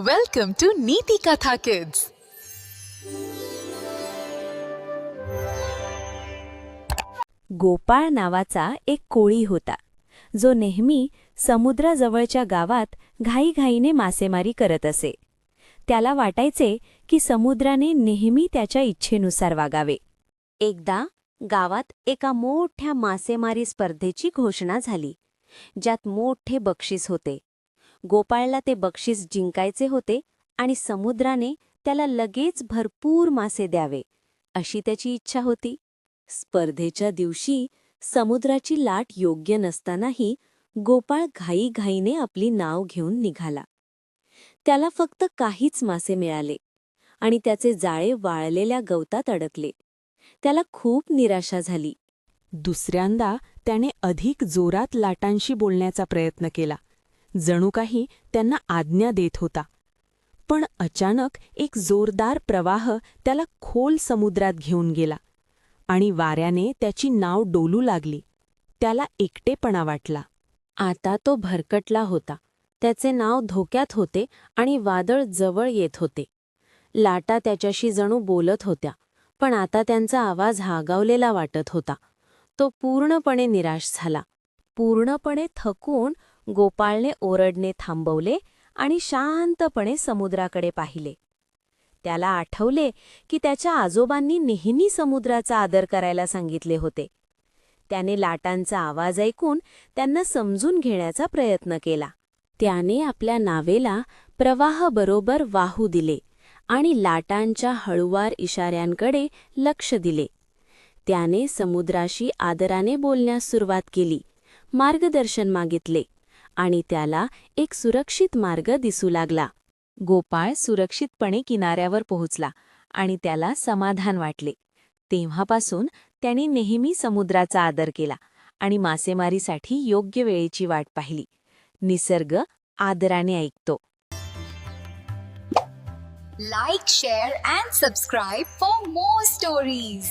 Welcome to नीति कथा kids Gopal नावाचा एक कोळी होता. जो नेहमी समुद्राजवळच्या गावात घाईघाईने मासेमारी करत असे. त्याला वाटायचे की समुद्राने नेहमी त्याच्या इच्छेनुसार वागावे. एकदा गावात एका मोठ्या मासेमारी स्पर्धेची घोषणा झाली ज्यात मोठे बक्षीस होते. गोपाळला ते बक्षीस जिंकायचे होते आणि समुद्राने त्याला लगेच भरपूर मासे द्यावे अशी त्याची इच्छा होती. स्पर्धेच्या दिवशी समुद्राची लाट योग्य नसतानाही गोपाळ घाईघाईने आपली नाव घेऊन निघाला. त्याला फक्त काहीच मासे मिळाले आणि त्याचे जाळे वाळलेल्या गवतात अडकले. त्याला खूप निराशा झाली. दुसऱ्यांदा त्याने अधिक जोरात लाटांशी बोलण्याचा प्रयत्न केला. जणू काही त्यांना आज्ञा देत होता. पण अचानक एक जोरदार प्रवाह त्याला खोल समुद्रात घेऊन गेला आणि वाऱ्याने त्याची नाव डोलू लागली. त्याला एकटेपणा वाटला. आता तो भरकटला होता. त्याचे नाव धोक्यात होते आणि वादळ जवळ येत होते. लाटा त्याच्याशी जणू बोलत होत्या पण आता त्यांचा आवाज हागावलेला वाटत होता. तो पूर्णपणे निराश झाला. पूर्णपणे थकून गोपाळने ओरडणे थांबवले आणि शांतपणे समुद्राकडे पाहिले. त्याला आठवले की त्याच्या आजोबांनी नेहमी समुद्राचा आदर करायला सांगितले होते. त्याने लाटांचा आवाज ऐकून त्यांना समजून घेण्याचा प्रयत्न केला. त्याने आपल्या नावेला प्रवाहाबरोबर वाहू दिले आणि लाटांच्या हळुवार इशाऱ्यांकडे लक्ष दिले. त्याने समुद्राशी आदराने बोलण्यास सुरुवात केली. मार्गदर्शन मागितले. आणि त्याला एक सुरक्षित मार्ग दिसू लागला. गोपाळ सुरक्षितपणे किनाऱ्यावर पोहोचला आणि त्याला समाधान वाटले. तेव्हापासून त्याने नेहमी समुद्राचा आदर केला आणि मासेमारीसाठी योग्य वेळेची वाट पाहिली. निसर्ग आदराने ऐकतो. Like share and subscribe for more stories